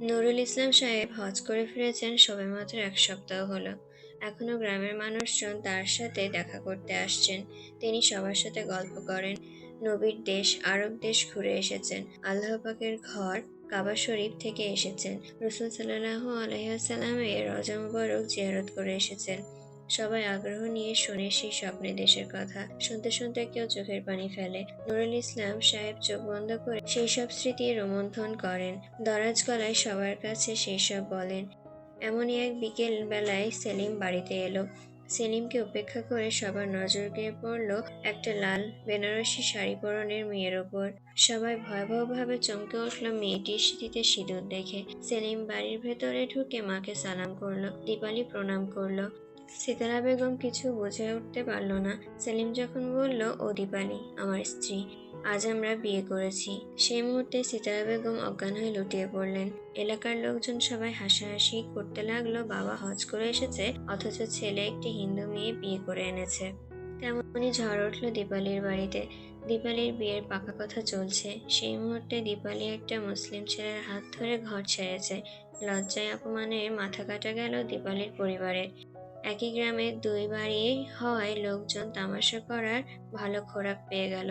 নুরুল ইসলাম সাহেব হজ করে ফিরেছেন সবেমাত্র এক সপ্তাহ হলো। এখনও গ্রামের মানুষজন তার সাথে দেখা করতে আসছেন। তিনি সবার সাথে গল্প করেন। নবীর দেশ, আরব দেশ ঘুরে এসেছেন। আল্লাহ পাকের ঘর কাবা শরীফ থেকে এসেছেন। রসুল সাল্লাহ আলহিহাসাল্লামের রজা মুবারক জিয়ারত করে এসেছেন। সবাই আগ্রহ নিয়ে শোনে সেই স্বপ্নের দেশের কথা। শুনতে শুনতে কেউ চোখের পানি ফেলে। নুরুল ইসলাম সাহেব চোখ বন্ধ করে সেই সব স্মৃতি রোমন্থন করেন। দরাজ গলায় সবার কাছে সেই সব বলেন। এমনই এক বিকেল বেলায় সেলিম বাড়িতে এলো। সেলিমকে উপেক্ষা করে সবার নজর গিয়ে পড়ল একটা লাল বেনারসি শাড়ি পরনের মেয়ের ওপর। সবাই ভয়াবহভাবে চমকে উঠল মেয়েটির স্মৃতিতে সিঁদুর দেখে। সেলিম বাড়ির ভেতরে ঢুকে মাকে সালাম করল, দীপালি প্রণাম করল। সিতারা বেগম কিছু বুঝে উঠতে পারল না। সেলিম যখন বলল, ও দীপালি, আমার স্ত্রী, আজ আমরা বিয়ে করেছি। সেই মুহূর্তে সিতারা বেগম অজ্ঞান হয়ে লুটিয়ে পড়লেন। এলাকার লোকজন সবাই হাসাহাসি করতে লাগল। বাবা হজ করে এসেছে, অথচ ছেলে একটি হিন্দু মেয়ে বিয়ে করে এনেছে। তেমনই ঝড় উঠল দীপালির বাড়িতে। দীপালির বিয়ের পাকা কথা চলছে। সেই মুহূর্তে দীপালি একটা মুসলিম ছেলের হাত ধরে ঘর ছেড়েছে। লজ্জায় অপমানে মাথা কাটা গেল দীপালির পরিবারের। একই গ্রামে দুই বাড়ি হওয়ায় লোকজন তামাশা করার ভালো খোরাক পেয়ে গেল।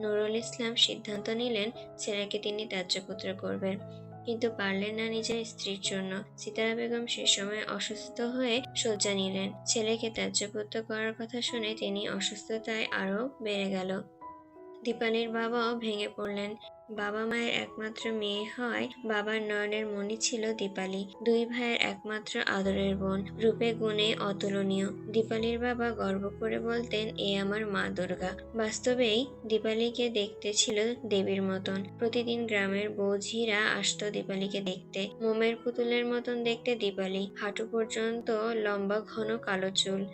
নুরুল ইসলাম সিদ্ধান্ত নিলেন ছেলেকে তিনি ত্যায্যপুত্র করবেন। কিন্তু পারলেন না নিজের স্ত্রীর জন্য। সিতারা বেগম সে সময় অসুস্থ হয়ে শয্যা নিলেন। ছেলেকে ত্যায্যপুত্র করার কথা শুনে তিনি অসুস্থতায় আরও বেড়ে গেল। দীপালির বাবাও ভেঙে পড়লেন। বাবা মায়ের একমাত্র মেয়ে হয় বাবার নয়নের মনি ছিল দীপালি, দুই ভাইয়ের একমাত্র আদরের বোন। রূপে গুণে অতুলনীয়। দীপালির বাবা গর্ব করে বলতেন, এ আমার মা দুর্গা। বাস্তবেই দীপালিকে দেখতে ছিল দেবীর মতন। প্রতিদিন গ্রামের বৌঝিরা আসতো দীপালিকে দেখতে। মোমের পুতুলের মতন দেখতে দীপালি। হাঁটু পর্যন্ত লম্বা, ঘন, কালো চুল।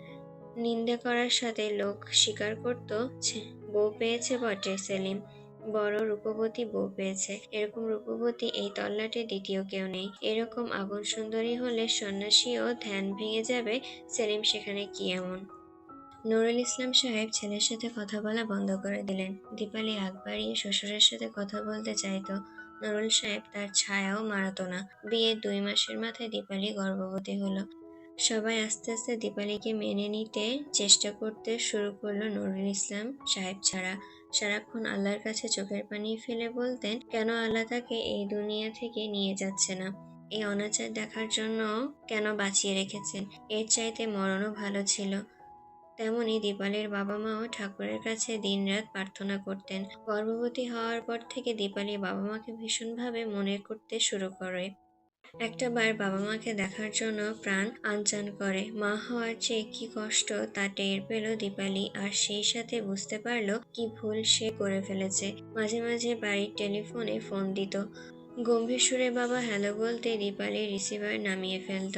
নিন্দা করার সাথে লোক স্বীকার করত বউ পেয়েছে বটে, সেলিম। বড় রূপবতী বউ পেয়েছে। এরকম রূপবতী এই তল্লাটে দ্বিতীয় কেউ নেই। এরকম আগুন সুন্দরী হলে সন্ন্যাসীও ধ্যান ভেঙে যাবে, সেলিম সেখানে কি এমন? নুরুল ইসলাম সাহেব ছেলের সাথে কথা বলা বন্ধ করে দিলেন। দীপালি আগ বাড়িয়ে শ্বশুরের সাথে কথা বলতে চাইতো। নুরুল সাহেব তার ছায়াও মারাতো না। বিয়ের দুই মাসের মাথায় দীপালি গর্ভবতী হলো। সবাই আস্তে আস্তে দীপালিকে মেনে নিতে চেষ্টা করতে শুরু করল নুরুল ইসলাম সাহেব ছাড়া। সারাক্ষণ আল্লাহর কাছে চোখের পানি ফেলে বলতেন, কেন আল্লাহ তাকে এই দুনিয়া থেকে নিয়ে যাচ্ছে না? এই অনাচার দেখার জন্য কেন বাঁচিয়ে রেখেছেন? এর চাইতে মরণও ভালো ছিল। তেমনি দীপালির বাবা মাও ঠাকুরের কাছে দিনরাত প্রার্থনা করতেন। গর্ভবতী হওয়ার পর থেকে দীপালি বাবা মাকে ভীষণভাবে মনে করতে শুরু করে। একটা বার বাবা মাকে দেখার জন্য প্রাণ আনচান করে। মা হওয়ার চেয়ে কি কষ্ট তা টের পেল দীপালি আর সেই সাথে বুঝতে পারল কি ভুল সে করে ফেলেছে। মাঝে মাঝে বাড়ির টেলিফোনে ফোন দিত। গম্ভীর সুরে বাবা হ্যালো বলতে দীপালি রিসিভার নামিয়ে ফেলত।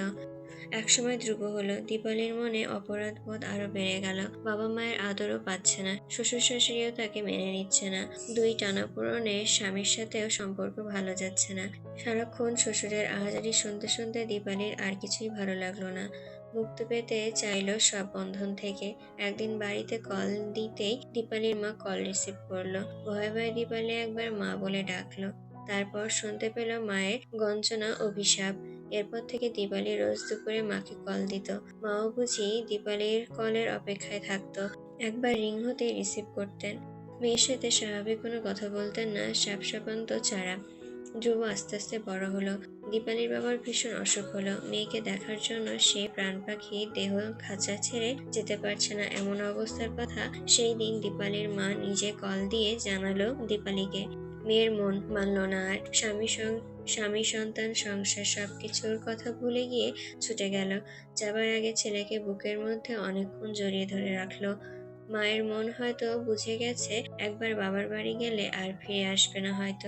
একসময় ধ্রুব হলো। দীপালির মনে অপরাধ বোধ আরও বেড়ে গেল। বাবা মায়ের আদরও পাচ্ছে না। শ্বশুর শাশুড়িও তাকে মেনে নিচ্ছে না। দুই টানাপূরণে স্বামীর সাথেও সম্পর্ক ভালো যাচ্ছে না। সারাক্ষণ শ্বশুরের আহাজারি শুনতে শুনতে দীপালির আর কিছুই ভালো লাগল না। মুক্তি পেতে চাইল সব বন্ধন থেকে। একদিন বাড়িতে কল দিতেই দীপালির মা কল রিসিভ করল। ভয়ে ভয়ে দীপালি একবার মা বলে ডাকলো। তারপর শুনতে পেল মায়ের গঞ্জনা অভিশাপ। এরপর থেকে দীপালি রোজ দুপুরে মাকে কল দিত। মাও বুঝি দীপালির কলের অপেক্ষায় থাকতো। একবার রিং হতেই রিসিভ করতেন। মেয়ের সাথে স্বাভাবিক কোনো কথা বলতেন না সাপসাপান্ত ছাড়া। ধ্রুব আস্তে আস্তে বড় হলো। দীপালির বাবার ভীষণ অসুখ হলো। মেয়েকে দেখার জন্য সে প্রাণ পাখি দেহ খাঁচা ছেড়ে যেতে পারছে না। এমন অবস্থার কথা সেই দিন দীপালির মা নিজে কল দিয়ে জানালো দীপালিকে। মেয়ের মন মানল না আর স্বামী স্বামী, সন্তান, সংসার সবকিছুর কথা ভুলে গিয়ে ছুটে গেল। যাবার আগে ছেলেকে বুকের মধ্যে অনেকক্ষণ জড়িয়ে ধরে রাখল। মায়ের মন হয়তো বুঝে গেছে, একবার বাবার বাড়ি গেলে আর ফিরে আসবে না হয়তো।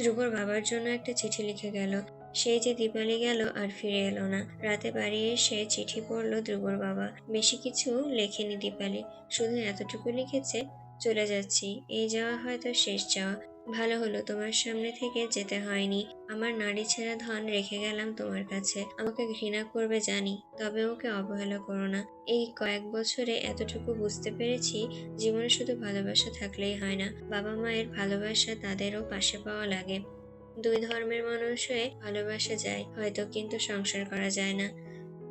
ধ্রুবর বাবার জন্য একটা চিঠি লিখে গেল। সেই যে দীপালি গেল আর ফিরে এলো না। রাতে বাড়ি এসে চিঠি পড়ল ধ্রুবর বাবা। বেশি কিছু লেখেনি দীপালি। শুধু এতটুকু লিখেছে, চলে যাচ্ছি, এই যাওয়া হয়তো শেষ যাওয়া। ভালো হলো তোমার সামনে থেকে যেতে হয়নি। আমার নারী ছেঁড়া ধন রেখে গেলাম তোমার কাছে। আমাকে ঘৃণা করবে জানি, তবে ওকে অবহেলা করো না। এই কয়েক বছরে এতটুকু বুঝতে পেরেছি, জীবনে শুধু ভালোবাসা থাকলেই হয় না, বাবা মায়ের ভালোবাসা তাদেরও পাশে পাওয়া লাগে। দুই ধর্মের মানুষ হয়ে ভালোবাসা যায়, হয়তো কিন্তু সংসার করা যায় না।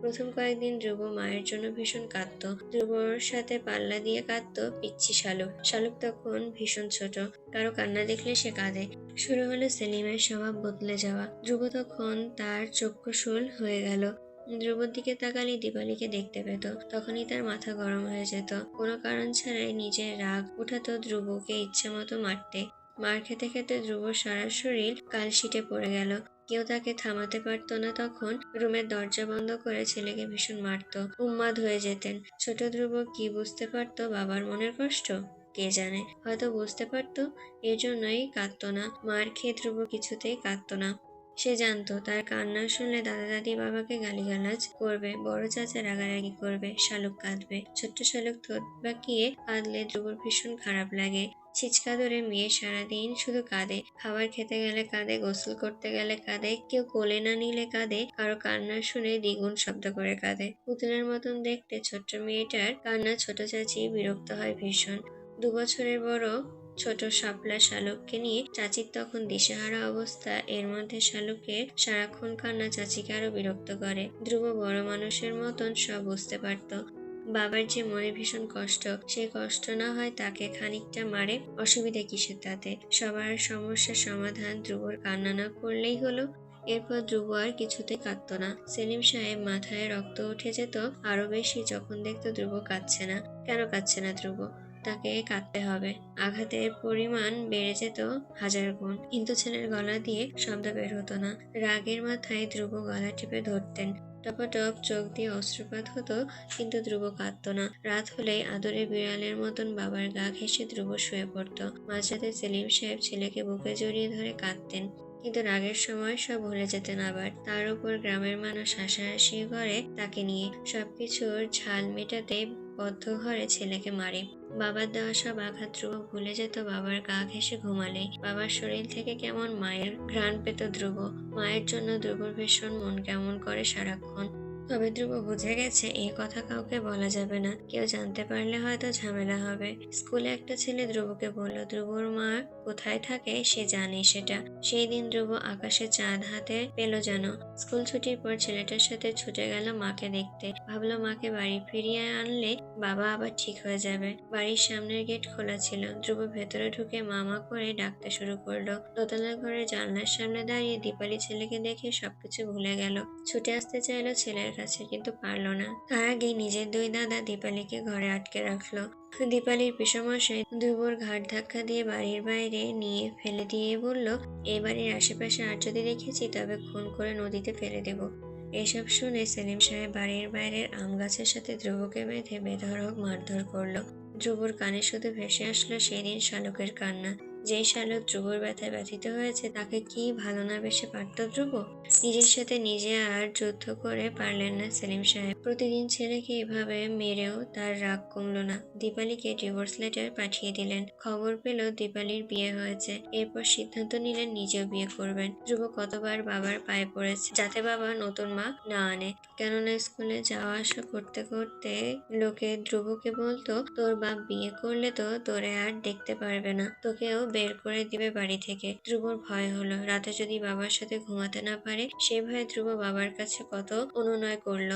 প্রথম কয়েকদিন ধ্রুব মায়ের জন্য ভীষণ কাঁদত। ধ্রুবর সাথে পাল্লা দিয়ে কাঁদত পিচ্ছি শালুক শালুক তখন ভীষণ ছোট। কারও কান্না দেখলে সে কাঁদে। শুরু হলো সেলিমের স্বভাব বদলে যাওয়া। ধ্রুব তখন তার চক্ষুশূল হয়ে গেল। ধ্রুবর দিকে তাকালে দীপালিকে দেখতে পেত। তখনই তার মাথা গরম হয়ে যেত। কোনো কারণ ছাড়াই নিজের রাগ উঠাতো ধ্রুবকে ইচ্ছে মতো মারতে। মার খেতে খেতে ধ্রুব সারা শরীর কালশিটে পড়ে গেল। কেউ তাকে থামাতে পারতো না তখন রুমের দরজা বন্ধ করে ছেলেকে ভীষণ মারতো উন্মাদ হয়ে যেতেন। ছোট ধ্রুব কি বুঝতে পারতো বাবার মনের কষ্ট? কে জানে? হয়তো বুঝতে পারতো, এর জন্যই কাঁদতো না। মার খেয়ে ধ্রুব কিছুতেই কাঁদতো না। সে জানতো, তার কান্না শুনলে দাদা দাদি বাবাকে গালিগালাজ করবে, বড় চাচা রাগারাগি করবে, শালুক কাঁদবে। ছোট্ট শালুক থোত বাঁকিয়ে কাঁদলে ধ্রুবর ভীষণ খারাপ লাগে। ছিচকা ধরে মেয়ে সারাদিন শুধু কাঁদে। খাবার খেতে গেলে কাঁদে, গোসল করতে গেলে কাঁদে, কেউ কোলে না নিলে কাঁদে, কারও কান্না শুনে দ্বিগুণ শব্দ করে কাঁদে। পুতুলের মতন দেখতে ছোট্ট মেয়েটার কান্না ছোট চাচি বিরক্ত হয় ভীষণ। দু বছরের বড় ছোট শাপলা শালুককে নিয়ে চাচির তখন দিশেহারা অবস্থা। এর মধ্যে শালুকের সারাক্ষণ কান্না চাচিকে আরও বিরক্ত করে। ধ্রুব বড় মানুষের মতন সব বুঝতে পারত। বাবার যে মনে ভীষণ কষ্ট সেই কষ্ট না হয় তাকে খানিকটা মারে। অসুবিধা কিসের তাতে? সবার সমস্যার সমাধান ধ্রুবর কান্না না করলেই হলো। এরপর ধ্রুব আর কিছুতেই কাঁদত না। সেলিম সাহেব মাথায় রক্ত উঠে যেত, আরও বেশি যখন দেখতো ধ্রুব কাঁদছে না। কেন কাঁদছে না ধ্রুব? তাকে কাঁদতে হবে। আঘাতের পরিমাণ বেড়ে যেত হাজার গুণ। কিন্তু ছেলের গলা দিয়ে শব্দ বের হতো না। রাগের মাথায় ধ্রুব গলা টিপে ধরতেন। টপাটপ চোখ দিয়ে অস্ত্রপাত হতো, কিন্তু ধ্রুব কাঁদত না। রাত হলেই আদরে বিড়ালের মতন বাবার গা ঘেঁষে ধ্রুব শুয়ে পড়ত। মাঝরাতে সেলিম সাহেব ছেলেকে বুকে জড়িয়ে ধরে কাঁদতেন। কিন্তু রাগের সময় সব ভুলে যেতেন আবার। তার উপর গ্রামের মানুষ হাসাহাসি করে তাকে নিয়ে। সবকিছুর ঝাল মেটাতে বদ্ধ ঘরে ছেলেকে মারে। বাবার দেওয়া সব আঘাত ধ্রুব ভুলে যেত বাবার গা ঘেসে ঘুমালে। বাবার শরীর থেকে কেমন মায়ের ঘ্রাণ পেত ধ্রুব। মায়ের জন্য ধ্রুবর ভীষণ মন কেমন করে সারাক্ষণ তবে ধ্রুব বুঝে গেছে এই কথা কাউকে বলা যাবে না। কেউ জানতে পারলে হয়তো ঝামেলা হবে। স্কুলে একটা ছেলে ধ্রুবকে বলল, ধ্রুবর মা কোথায় থাকে সে জানে সেটা। সেই দিন ধ্রুব আকাশে চাঁদ হাতে পেল যেন। স্কুল ছুটির পর ছেলেটার সাথে ছুটে গেল মাকে দেখতে। ভাবলো, মাকে বাড়ি ফিরিয়ে আনলে বাবা আবার ঠিক হয়ে যাবে। বাড়ির সামনের গেট খোলা ছিল। ধ্রুব ভেতরে ঢুকে মামা করে ডাকতে শুরু করল। দোতলা ঘরের জানলার সামনে দাঁড়িয়ে দীপালি ছেলেকে দেখে সবকিছু ভুলে গেল। ছুটে আসতে চাইলো ছেলের কাছে কিন্তু পারল না। তার আগে নিজের দুই দাদা দীপালিকে ঘরে আটকে রাখল। দীপালির পিসমশাই ধ্রুবর ঘাট ধাক্কা দিয়ে বাড়ির বাইরে নিয়ে ফেলে দিয়ে বলল এই বাড়ির আশেপাশে আর যদি দেখেছি তবে খুন করে নদীতে ফেলে দেব। এসব শুনে সেলিম সাহেব বাড়ির বাইরের আম গাছের সাথে ধ্রুবকে বেঁধে বেধড়ক মারধর করল। ধ্রুবর কানে শুধু ভেসে আসলো সেদিন শালুকের কান্না। যে শালক ধ্রুবর ব্যথায় ব্যথিত হয়েছে, তাকে কি ভালো না বেশে পারত ধ্রুব নিজের সাথে নিজে আর যুদ্ধ করে পারলেন না সেলিম সাহেব। প্রতিদিন ছেলেকে এভাবে মেরেও তার রাগ কমলো না। দীপালিকে ডিভোর্স লেটার পাঠিয়ে দিলেন। খবর পেল দীপালির বিয়ে হয়েছে। এরপর সিদ্ধান্ত নিলেন নিজেও বিয়ে করবেন। ধ্রুব কতবার বাবার পায়ে পড়েছে, যাতে বাবা নতুন মা না আনে। কেননা স্কুলে যাওয়া আসা করতে করতে লোকে ধ্রুবকে বলতো, তোর বাপ বিয়ে করলে তো তোরে আর দেখতে পারবে না। তোকেও বের করে দিবে বাড়ি থেকে। ধ্রুবর ভয় হলো। রাতে যদি বাবার সাথে ঘুমাতে না পারে, সে ভয়ে ধ্রুব বাবার কাছে কত অনুনয় করল।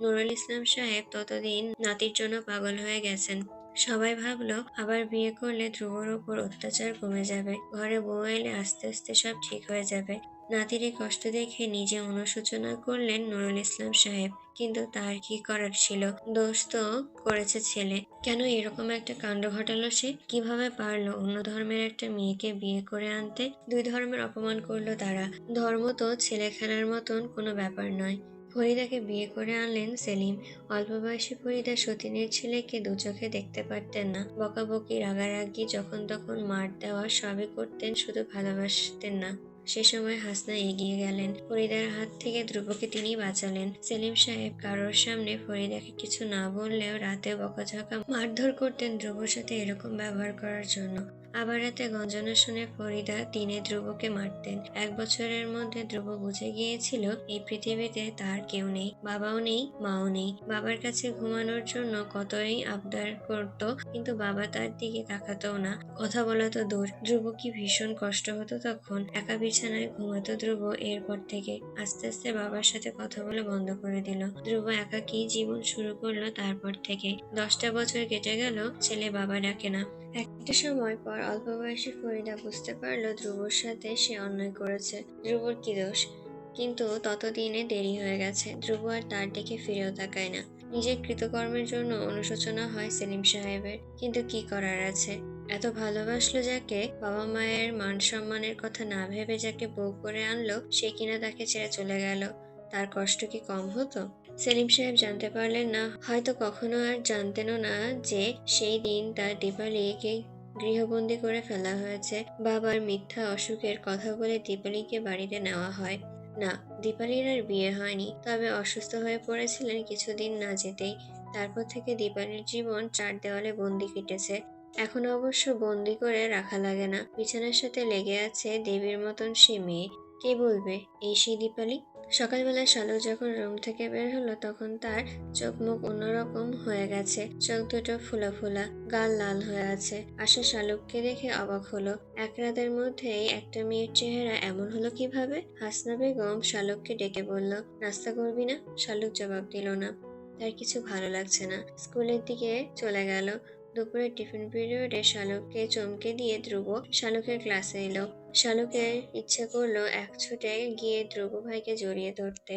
নুরুল ইসলাম সাহেব ততদিন নাতির জন্য পাগল হয়ে গেছেন। সবাই ভাবলো, আবার বিয়ে করলে ধ্রুবর ওপর অত্যাচার কমে যাবে। ঘরে বউ এলে আস্তে আস্তে সব ঠিক হয়ে যাবে। নাতির কষ্ট দেখে নিজে অনুশোচনা করলেন নুরুল ইসলাম সাহেব। কিন্তু তার কি করার ছিল? দোষ তো করেছে ছেলে। কেন এরকম একটা কাণ্ড ঘটালো সে? কীভাবে পারল অন্য ধর্মের একটা মেয়েকে বিয়ে করে আনতে? দুই ধর্মের অপমান করল তারা। ধর্ম তো ছেলে খেলার মতন কোনো ব্যাপার নয়। ফরিদাকে বিয়ে করে আনলেন সেলিম। অল্প বয়সী ফরিদা সতীনের ছেলেকে দু চোখে দেখতে পারতেন না। বকাবকি, রাগারাগি, যখন তখন মার দেওয়া সবই করতেন, শুধু ভালোবাসতেন না। সে সময় হাসনা এগিয়ে গেলেন। ফরিদার হাত থেকে ধ্রুবকে তিনি বাঁচালেন। সেলিম সাহেব কারোর সামনে ফরিদাকে কিছু না বললেও রাতে বকাঝকা মারধর করতেন ধ্রুবর সাথে এরকম ব্যবহার করার জন্য। আবার রাতে গঞ্জনা শুনে ফরিদা দিনে ধ্রুবকে মারতেন। এক বছরের মধ্যে ধ্রুব বুঝে গিয়েছিল, এই পৃথিবীতে তার কেউ নেই, বাবাও নেই, মাও নেই। বাবার কাছে ঘুমানোর জন্য কতই আবদার করত, কিন্তু বাবা তার দিকে তাকাতও না। কথা বলা তো দূর। ধ্রুব কি ভীষণ কষ্ট হতো তখন? একা বিছানায় ঘুমাতো ধ্রুব এরপর থেকে। আস্তে আস্তে বাবার সাথে কথা বলে বন্ধ করে দিল। ধ্রুব একাকী জীবন শুরু করল তারপর থেকে। দশটা বছর কেটে গেল, ছেলে বাবা ডাকে না। একটা সময় পর অল্প বয়সী ফরিদা বুঝতে পারল ধ্রুবর সাথে সে অন্যায় করেছে। ধ্রুবর কি দোষ? কিন্তু ততদিনে দেরি হয়ে গেছে। ধ্রুব আর তার দিকে ফিরেও তাকায় না। নিজের কৃতকর্মের জন্য অনুশোচনা হয় সেলিম সাহেবের। কিন্তু কি করার আছে? এত ভালোবাসলো যাকে, বাবা মায়ের মান সম্মানের কথা না ভেবে যাকে বউ করে আনলো, সে কিনা তাকে ছেড়ে চলে গেল। তার কষ্ট কি কম হতো? সেলিম সাহেব জানতে পারলেন না, হয়তো কখনো আর জানতেনও না যে সেই দিন তার দীপালিকে গৃহবন্দী করে ফেলা হয়েছে। বাবার মিথ্যা, অসুখের কথা বলে দীপালিকে বাড়িতে নেওয়া হয়। না দীপালির আর বিয়ে হয়নি, তবে অসুস্থ হয়ে পড়েছিলেন কিছুদিন না যেতেই। তারপর থেকে দীপালির জীবন চার দেওয়ালে বন্দি কেটেছে। এখন অবশ্য বন্দি করে রাখা লাগে না। বিছানার সাথে লেগে আছে দেবীর মতন সে মেয়ে। কে বলবে, এই সেই দীপালি সকালবেলা শালক যখন রুম থেকে বের হলো, তখন তার চোখ মুখ অন্যরকম হয়ে গেছে। চোখ দুটো ফুলা ফুলা, গাল লাল হয়ে আছে। আশা শালুককে দেখে অবাক হলো। এক রাতের মধ্যেই একটা মেয়ের চেহারা এমন হলো কীভাবে? হাসনা বেগম শালুককে ডেকে বলল, নাস্তা করবি না? শালুক জবাব দিল না। তার কিছু ভালো লাগছে না। স্কুলের দিকে চলে গেল। দুপুরের টিফিন পিরিয়ডে শালুককে চমকে দিয়ে ধ্রুব শালুকের ক্লাসে এলো। শালকের ইচ্ছে করল এক ছুটে গিয়ে ধ্রুব ভাইকে জড়িয়ে ধরতে।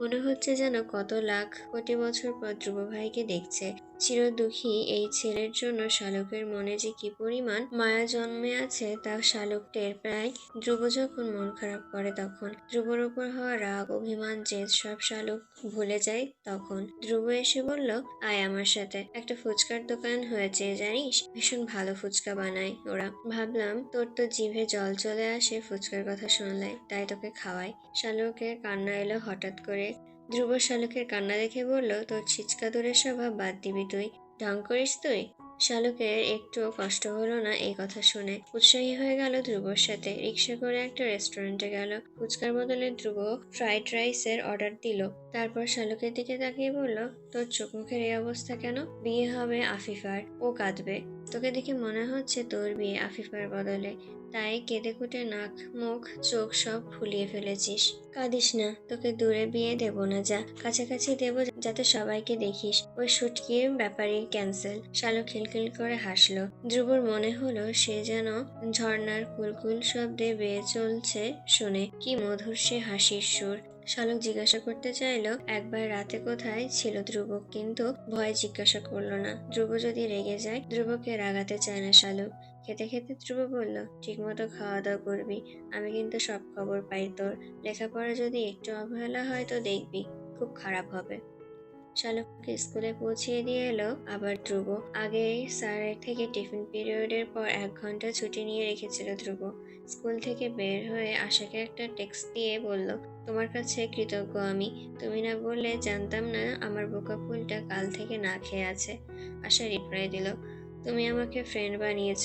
মনে হচ্ছে যেন কত লাখ কোটি বছর পর ধ্রুব ভাইকে দেখছে। চির দুঃখী এই ছেলের জন্য শালকের মনে যে কি পরিমাণ মায়া জন্মে আছে তা শালক টের প্রায় ধ্রুব যখন মন খারাপ করে তখন, ধ্রুবর উপর হওয়া রাগ, অভিমান, জেদ সব শালক ভুলে যায় তখন। ধ্রুব এসে বলল, আয় আমার সাথে। একটা ফুচকার দোকান হয়েছে, জানিস? ভীষণ ভালো ফুচকা বানায় ওরা। ভাবলাম, তোর তো জিভে জল চলে আসে ফুচকার কথা শুনলে, তাই তোকে খাওয়াই। শালকের কান্না এলো হঠাৎ করে। ধ্রুব শালুকের কান্না দেখে বলল, তোর ছিচকা দূরের স্বভাব বাদ দিবি তুই। ঢং করিস তুই? শালুকের একটু কষ্ট হলো না এই কথা শুনে। উৎসাহী হয়ে গেল ধ্রুবর সাথে। রিক্সা করে একটা রেস্টুরেন্টে গেল। ফুচকার বদলে ধ্রুব ফ্রাইড রাইসের অর্ডার দিল। তারপর শালকের দিকে তাকিয়ে বলল, তোর চোখ মুখের এই অবস্থা কেন? বিয়ে হবে আফিফার। ও কাঁদবে। তোকে দেখে মনে হচ্ছে তোর বিয়ে আফিফার বদলে। তাই কেঁদে কুটে নাক, মুখ, চোখ সব ফুলিয়ে ফেলেছিস। কাঁদিস না, তোকে দূরে বিয়ে দেব না যা। কাছাকাছি দেব যাতে সবাইকে দেখিস। ওই শুটকির ব্যাপারই ক্যান্সেল। শালো খিলখিল করে হাসলো। ধ্রুবর মনে হলো সে যেন ঝর্ণার কুলকুল শব্দে বেয়ে চলছে শুনে। কি মধুর সে হাসির সুর। শালক জিজ্ঞাসা করতে চাইলো, একবার রাতে কোথায়? ছিল ধ্রুব, কিন্তু ভয়ে জিজ্ঞাসা করল না। ধ্রুব যদি রেগে যায়, ধ্রুবকে রাগাতে চায় না শালক খেতে খেতে ধ্রুব বলল, ঠিকমতো খাওয়া দাওয়া করবি, আমি কিন্তু সব খবর পাই তোর। লেখাপড়া যদি একটু অবহেলা হয় তো দেখবি, খুব খারাপ হবে। শালককে স্কুলে পৌঁছিয়ে দিয়ে এলো আবার ধ্রুব। আগে স্যারের থেকে টিফিন পিরিয়ডের পর এক ঘণ্টা ছুটি নিয়ে রেখেছিল ধ্রুব। স্কুল থেকে বের হয়ে আশাকে একটা টেক্সট দিয়ে বলল, তোমার কাছে কৃতজ্ঞ আমি। তুমি না বললে জানতাম না আমার বোকা ফুলটা কাল থেকে না খেয়ে আছে। আশা রিপ্লাই দিল, তুমি আমাকে ফ্রেন্ড বানিয়েছ।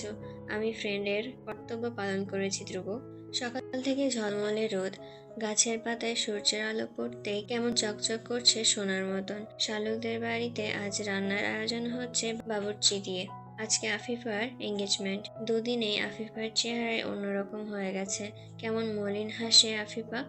আমি ফ্রেন্ডের কর্তব্য পালন করেছি ধ্রুব। সকাল থেকে ঝলমলে রোদ। গাছের পাতায় সূর্যের আলো পড়তে কেমন চকচক করছে সোনার মতন। শালুকদের বাড়িতে আজ রান্নার আয়োজন হচ্ছে বাবুর্চি দিয়ে। আজকে আফিফার এঙ্গেজমেন্ট দুদিনেই আফিফার চেহারায় অন্যরকম হয়ে গেছে। কেমন মলিন হাসে আফিফা।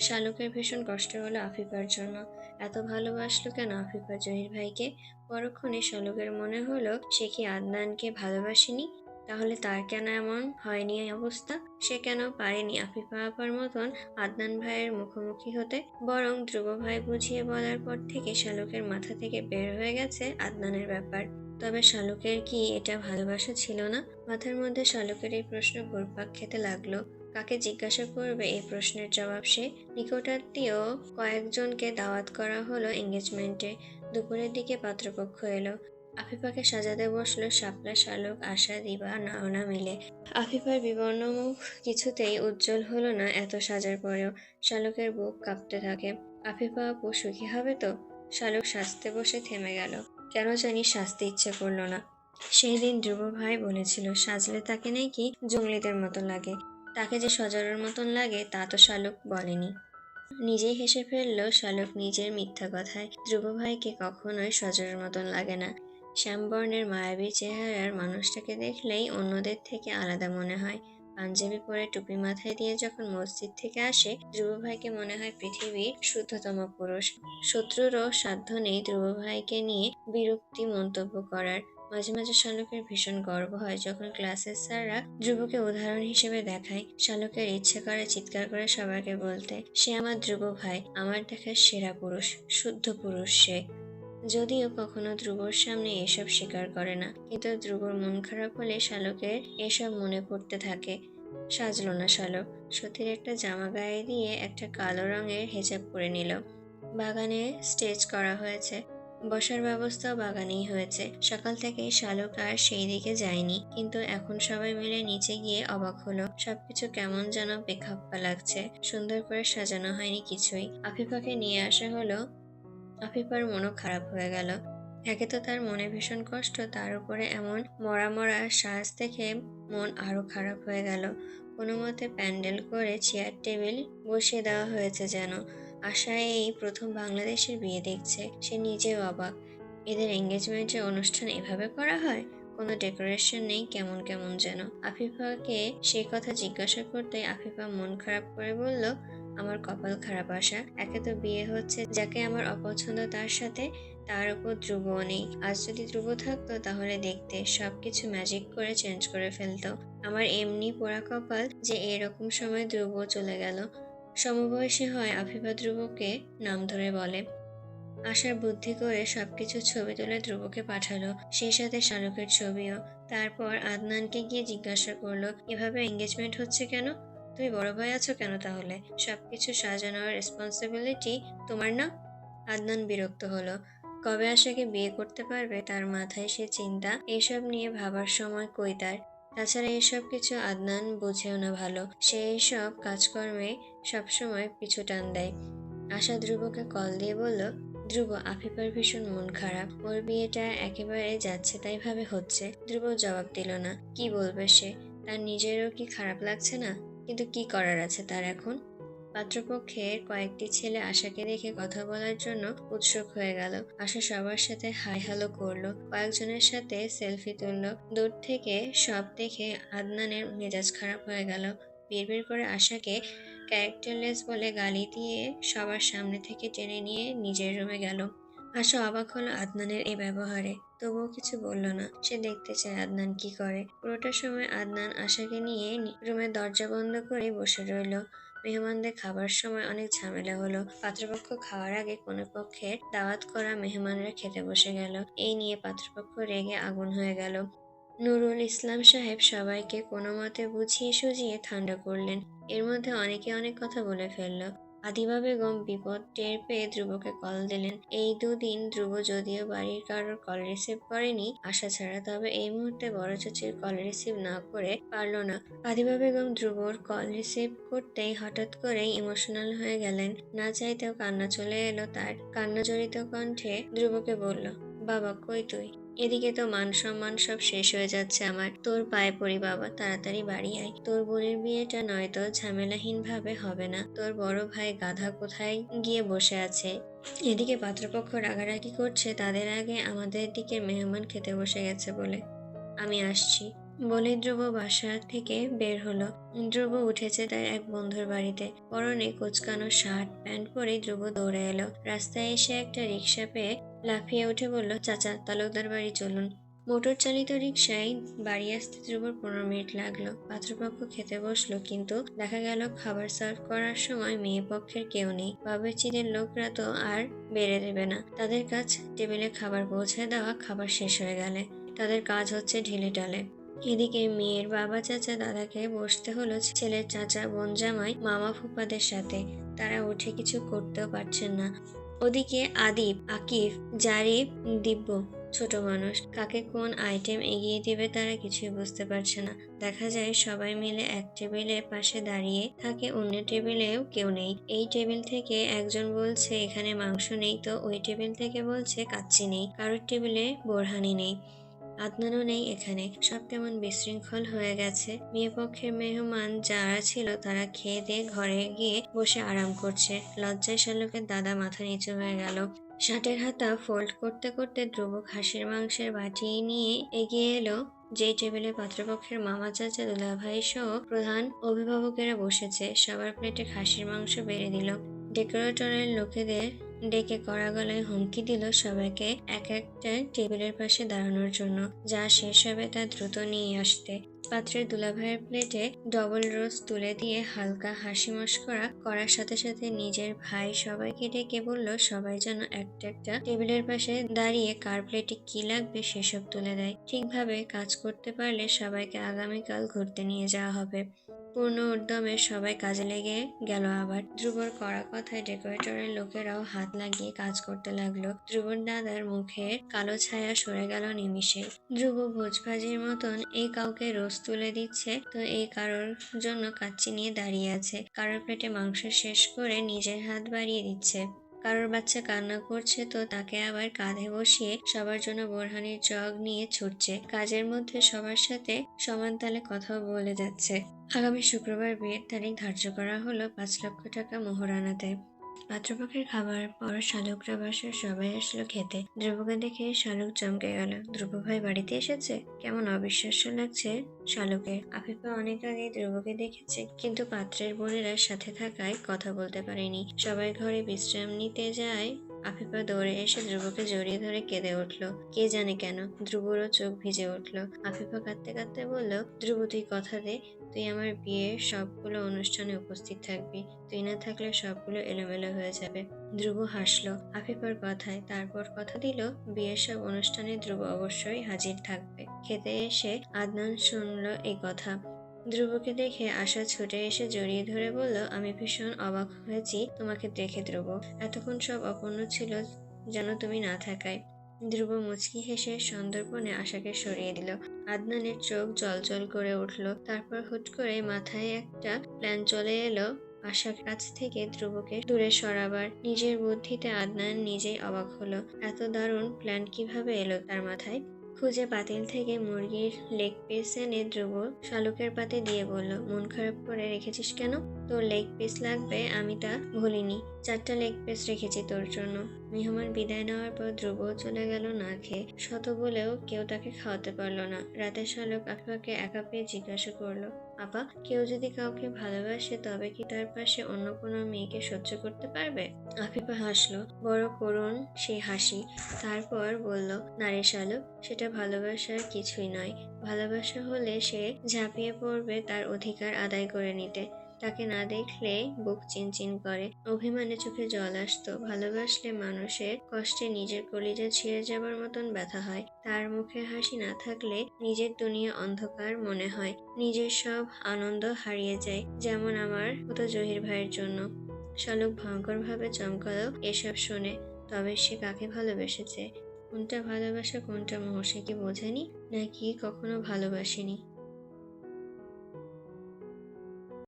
শালুকের ভীষণ কষ্ট হলো আফিফার জন্য। এত ভালোবাসলো কেন আফিফা জহির ভাইকে? পরক্ষণে শালুকের মনে হলো, সে কি আদনানকে ভালোবাসেনি? তাহলে তার কেন এমন হয়নি অবস্থা? সে কেন পারেনি আফিফা আপার মতন আদনান ভাইয়ের মুখোমুখি হতে? বরং ধ্রুব ভাই বুঝিয়ে বলার পর থেকে শালুকের মাথা থেকে বের হয়ে গেছে আদনানের ব্যাপার। তবে শালুকের কি এটা ভালোবাসা ছিল না? মাথার মধ্যে শালুকের এই প্রশ্ন ঘুরপাক খেতে লাগল। কাকে জিজ্ঞাসা করবে এই প্রশ্নের জবাব সে? নিকটাত্মীয় কয়েকজনকে দাওয়াত করা হলো এঙ্গেজমেন্টে দুপুরের দিকে পাত্রপক্ষ এলো। আফিফাকে সাজাতে বসল শাপলা, শালুক, আশা, দিবা, নাওনা মিলে। আফিফার বিবর্ণ মুখ কিছুতেই উজ্জ্বল হলো না এত সাজার পরেও। শালুকের বুক কাঁপতে থাকে। আফিফা, আপু, সুখী হবে তো? শালুক সাজতে বসে থেমে গেল। কেন জানি সাজতে ইচ্ছে করল না। সেই দিন ধ্রুব ভাই বলেছিল, সাজলে তাকে নাকি জঙ্গলিদের মতো লাগে। তাকে যে সজারুর মতন লাগে, তা তো শালুক বলেনি। নিজেই হেসে ফেলল, শালুক নিজের মিথ্যা কথায়। ধ্রুব ভাইকে কখনোই সজরের মতন লাগে না। শ্যামবর্ণের মায়াবী চেহারার মানুষটাকে দেখলেই অন্যদের থেকে আলাদা মনে হয়। পাঞ্জাবি পরে টুপি মাথায় দিয়ে যখন মসজিদ থেকে আসে, ধ্রুব ভাইকে মনে হয় পৃথিবীর শুদ্ধতম পুরুষ। শত্রুরও সাধ্য নেই ধ্রুব ভাইকে নিয়ে বিরক্তি মন্তব্য করার। মাঝে মাঝে শালুকের ভীষণ গর্ব হয় যখন ক্লাসের স্যাররা ধ্রুবকে উদাহরণ হিসেবে দেখায়। শালুকের ইচ্ছে করে চিৎকার করে সবাইকে বলতে, সে আমার ধ্রুব ভাই, আমার দেখার সেরা পুরুষ, শুদ্ধ পুরুষ সে। যদিও কখনো ধ্রুবর সামনে এসব স্বীকার করে না, কিন্তু ধ্রুবর মন খারাপ হলে শালকের এসব মনে পড়তে থাকে। সাজলো না শালক সতীর একটা জামা গায়ে দিয়ে একটা কালো রঙের হেজাব পরে নিল। বাগানে স্টেজ করা হয়েছে। বসার ব্যবস্থাও বাগানেই হয়েছে। সকাল থেকে শালক আর সেই দিকে যায়নি। কিন্তু এখন সবাই মিলে নিচে গিয়ে অবাক হলো। সবকিছু কেমন যেন বেখাপ্পা লাগছে। সুন্দর করে সাজানো হয়নি কিছুই। আফিফাকে নিয়ে আসা হলো। আফিফার মনও খারাপ হয়ে গেল। একে তো তার মনে ভীষণ কষ্ট, তার উপরে এমন মরা মরা শ্বাস দেখে মন আরও খারাপ হয়ে গেল। কোনো মতে প্যান্ডেল করে চেয়ার টেবিল বসিয়ে দেওয়া হয়েছে যেন। আশায় এই প্রথম বাংলাদেশের বিয়ে দেখছে। সে নিজেও অবাক। এদের এঙ্গেজমেন্টের অনুষ্ঠান এভাবে করা হয়? কোনো ডেকোরেশন নেই কেমন কেমন যেন। আফিফাকে সেই কথা জিজ্ঞাসা করতে আফিফা মন খারাপ করে বলল, আমার কপাল খারাপ আসা একে তো বিয়ে হচ্ছে, যাকে আমার অপছন্দ তার সাথে তার উপর ধ্রুবও নেই। আজ যদি ধ্রুব থাকতো, তাহলে দেখতে সবকিছু ম্যাজিক করে চেঞ্জ করে ফেলতো। আমার এমনি পোড়া কপাল যে এরকম সময় ধ্রুব চলে গেল। সমবয়সী হয় আফিফা ধ্রুবকে নাম ধরে বলে। আশার বুদ্ধি করে সবকিছু ছবি তুলে ধ্রুবকে পাঠালো। সেই সাথে শাহরুখের ছবিও। তারপর আদনানকে গিয়ে জিজ্ঞাসা করল, এভাবে এঙ্গেজমেন্ট হচ্ছে কেন? তুমি বড় ভাই আছো কেন তাহলে? সবকিছু সাজানোর রেসপন্সিবিলিটি তোমার না? আদনান বিরক্ত হলো। কবে আশাকে বিয়ে করতে পারবে? তার মাথায় সে চিন্তা। এসব নিয়ে ভাবার সময় কই তার? তাছাড়া এসব কিছু আদনান বুঝেও না ভালো। সে এইসব কাজকর্মে সবসময় পিছু টান দেয়। আশা ধ্রুবকে কল দিয়ে বলল, ধ্রুব, আফিফার ভীষণ মন খারাপ। ওর বিয়েটা একেবারে যাচ্ছে, তাই ভাবে হচ্ছে। ধ্রুব জবাব দিল না। কি বলবে সে? তার নিজেরও কি খারাপ লাগছে না? কিন্তু কি করার আছে তার এখন? পাত্রপক্ষের কয়েকটি ছেলে আশাকে দেখে কথা বলার জন্য উৎসুক হয়ে গেল। আশা সবার সাথে হাই হ্যালো করল। কয়েকজনের সাথে সেলফি তুললো। দূর থেকে সব দেখে আদনানের মেজাজ খারাপ হয়ে গেল। বিড়বিড় করে আশাকে ক্যারেক্টারলেস বলে গালি দিয়ে সবার সামনে থেকে টেনে নিয়ে নিজের রুমে গেল। আশা অবাক হলো আদনানের এই ব্যবহারে। তবুও কিছু বলল না। সে দেখতে চায় আদনান কি করে। পুরোটা সময় আদনান আশাকে নিয়ে রুমের দরজা বন্ধ করে বসে রইল। মেহমানদের খাবার সময় অনেক ঝামেলা হলো। পাত্রপক্ষ খাওয়ার আগে কোনো পক্ষের দাওয়াত করা মেহমানরা খেতে বসে গেল। এই নিয়ে পাত্রপক্ষ রেগে আগুন হয়ে গেল। নুরুল ইসলাম সাহেব সবাইকে কোনো মতে বুঝিয়ে সুঝিয়ে ঠান্ডা করলেন। এর মধ্যে অনেকে অনেক কথা বলে ফেলল। আদিবা বেগম বিপদ টের পেয়ে ধ্রুবকে কল দিলেন। এই দুদিন ধ্রুব যদিও বাড়ির কারোর কল রিসিভ করেনি, আশা ছাড়া তবে এই মুহূর্তে বড় চাচির কল রিসিভ না করে পারল না। আদিবা বেগম ধ্রুবর কল রিসিভ করতেই হঠাৎ করেই ইমোশনাল হয়ে গেলেন। না চাইতেও কান্না চলে এলো তার। কান্না জড়িত কণ্ঠে ধ্রুবকে বলল, বাবা, কই তুই? এদিকে তো মান সম্মান সব শেষ হয়ে যাচ্ছে আমার। তোর পায়ে পড়ি বাবা, তাড়াতাড়ি বাড়ি আয়। তোর বোনের বিয়েটা নয়তো ঝামেলাহীন ভাবে হবে না। তোর বড় ভাই গাধা কোথায় গিয়ে বসে আছে? এদিকে পাত্রপক্ষ রাগারাগি করছে, তাদের আগে আমাদের দিকে মেহমান খেতে বসে গেছে বলে। আমি আসছি। বলে ধ্রুব বাসা থেকে বের হলো। ধ্রুব উঠেছে তার এক বন্ধুর বাড়িতে। পরনে কোচকানো শার্ট, প্যান্ট পরে ধ্রুব দৌড়ে এলো। রাস্তায় এসে একটা রিক্সা পেয়ে লাফিয়ে উঠে বলল, চাচা, তালুকদার বাড়ি চলুন। মোটর চালিত রিক্সায় বাড়ি আসতে ধ্রুবর পনেরো মিনিট লাগল। পাত্রপক্ষ খেতে বসল, কিন্তু দেখা গেল খাবার সার্ভ করার সময় মেয়ে পক্ষের কেউ নেই। বাবুচিদের লোকরা তো আর বেড়ে দেবে না। তাদের কাছ টেবিলে খাবার পৌঁছে দেওয়া খাবার শেষ হয়ে গেলে। তাদের কাজ হচ্ছে ঢিলে টালে এদিকে মেয়ের বাবা চাচা দাদাকে বসতে হলো ছেলের চাচা বোন জামাই মামা ফুপাদের সাথে। তারা উঠে কিছু করতেও পারছেন না। ওদিকে আদিব আকিফ জারিফ দিব্য ছোট মানুষ। কাকে কোন আইটেম এগিয়ে দিবে তারা কিছুই বুঝতে পারছে না। দেখা যায় সবাই মিলে এক টেবিলের পাশে দাঁড়িয়ে থাকে, অন্য টেবিলেও কেউ নেই। এই টেবিল থেকে একজন বলছে, এখানে মাংস নেই। তো ওই টেবিল থেকে বলছে, কাচ্চি নেই। কারোর টেবিলে বোরহানি নেই। আদনানও নেই এখানে। সব কেমন বিশৃঙ্খল হয়ে গেছে। মেয়ে পক্ষের মেহমান যারা ছিল, তারা খেয়ে দিয়ে ঘরে গিয়ে বসে আরাম করছে। লজ্জায় শালুকের দাদা মাথা নিচু হয়ে গেল। শার্টের হাতা ফোল্ড করতে করতে ধ্রুব খাসির মাংসের বাটি নিয়ে এগিয়ে এলো। যেই টেবিলে পাত্রপক্ষের মামা চাচা দুলাভাই সহ প্রধান অভিভাবকেরা বসেছে, সবার প্লেটে খাসির মাংস বেড়ে দিল। ডেকোরেটরের লোকেদের ডেকে কড়া গলায় হুমকি দিল সবাইকে এক একটা টেবিলের পাশে দাঁড়ানোর জন্য। যা শেষ হবে তা দ্রুত নিয়ে আসতে। পাত্রের দুলাভাইয়ের প্লেটে ডবল রোজ তুলে দিয়ে হালকা হাসি মস্করা করার সাথে সাথে নিজের ভাই সবাইকে ডেকে বলল, সবাই যেন একটা একটা টেবিলের পাশে দাঁড়িয়ে কার প্লেটে কি লাগবে সেসব তুলে দেয়। ঠিকভাবে কাজ করতে পারলে সবাইকে আগামীকাল ঘুরতে নিয়ে যাওয়া হবে। পূর্ণ উদ্যমে সবাই কাজে লেগে গেল আবার। ধ্রুবর কড়া কথায় ডেকোরেটরের লোকেরাও হাত লাগিয়ে কাজ করতে লাগল। ধ্রুবর দাদার মুখে কালো ছায়া সরে গেল নিমিষে। ধ্রুব ভোজভাজির মতন এই কাউকে রোজ তুলে দিচ্ছে। তো এই কারোর জন্য কাচ্চি নিয়ে দাঁড়িয়ে আছে। কারোর পেটে মাংস শেষ করে নিজের হাত বাড়িয়ে দিচ্ছে। কারোর বাচ্চা কান্না করছে তো তাকে আবার কাঁধে বসিয়ে সবার জন্য বোরহানির জগ নিয়ে ছুটছে। কাজের মধ্যে সবার সাথে সমান তালে কথাও বলে যাচ্ছে। আগামী শুক্রবার বিয়ের তারিখ ধার্য করা হলো পাঁচ লক্ষ টাকা মোহরানাতে পাত্রপক্ষের খাবার পর শালুকরা বাসার সবাই আসলো খেতে। ধ্রুবকে দেখে শালুক চমকে গেল। ধ্রুব ভাই বাড়িতে এসেছে? কেমন অবিশ্বাস্য লাগছে শালুকে আফিফা অনেক আগে ধ্রুবকে দেখেছে, কিন্তু পাত্রের বোনেরা সাথে থাকায় কথা বলতে পারেনি। সবাই ঘরে বিশ্রাম নিতে যায় আফিফা দৌড়ে এসে ধ্রুবকে জড়িয়ে ধরে কেঁদে উঠল। কে জানে কেন? ধ্রুবরও চোখ ভিজে উঠল। আফিফা কাঁদতে কাঁদতে বলল, ধ্রুব, তুই কথা দে। তুই আমার বিয়ের সবগুলো অনুষ্ঠানে উপস্থিত থাকবি। তুই না থাকলে সবগুলো এলোমেলো হয়ে যাবে। ধ্রুব হাসলো। আফিফার কথায় তারপর কথা দিল, বিয়ের সব অনুষ্ঠানে ধ্রুব অবশ্যই হাজির থাকবে। খেতে এসে আদনান শুনলো এই কথা। ধ্রুবকে দেখে আশা ছুটে এসে জড়িয়ে ধরে বলল, আমি ভীষণ অবাক হয়েছি তোমাকে দেখে ধ্রুব। এতক্ষণ সব অপূর্ণ ছিল যেন তুমি না থাকায়। ধ্রুব মুচকি হেসে সন্দর্পণে আশাকে সরিয়ে দিল। আদনানের চোখ জলজল করে উঠল। তারপর হুট করে মাথায় একটা প্ল্যান চলে এলো আশার কাছ থেকে ধ্রুবকে দূরে সরাবার। নিজের বুদ্ধিতে আদনান নিজেই অবাক হলো। এত দারুণ প্ল্যান কীভাবে এলো তার মাথায়? খুঁজে বাতিল থেকে মুরগির লেগ পিস এনে ধ্রুব শালুকের পাতে দিয়ে বলল, মন খারাপ করে রেখেছিস কেন? তোর লেগ পিস লাগবে, আমি তা ভুলিনি। চারটা লেগ পিস রেখেছি তোর জন্য। মেহমান বিদায় নেওয়ার পর ধ্রুব চলে গেল না খেয়ে। শত বলেও কেউ তাকে খাওয়াতে পারল না। রাতে শালুক আফিফাকে একা পেয়ে জিজ্ঞাসা করল আপা, কেউ যদি কাউকে ভালোবাসে, তবে কি তার পাশে অন্য কোনো মেয়েকে সহ্য করতে পারবে? আফিফা হাসলো, বড় করুণ সেই হাসি। তারপর বলল, নারী শালক, সেটা ভালোবাসার কিছুই নয়। ভালোবাসা হলে সে ঝাঁপিয়ে পড়বে তার অধিকার আদায় করে নিতে। তাকে না দেখলে বুক চিনচিন করে। অভিমানে চোখে জল আসতো। ভালোবাসলে মানুষের কষ্টে নিজের কলিজা ছিঁড়ে যাবার মতন ব্যথা হয়। তার মুখে হাসি না থাকলে নিজের দুনিয়া অন্ধকার মনে হয়। নিজের সব আনন্দ হারিয়ে যায়, যেমন আমার মতো জহির ভাইয়ের জন্য। শালুক ভয়ঙ্করভাবে চমকালো এসব শুনে। তবে সে কাকে ভালোবেসেছে? কোনটা ভালোবাসা, কোনটা মোহ সে কি বোঝেনি? নাকি কখনো ভালোবাসেনি?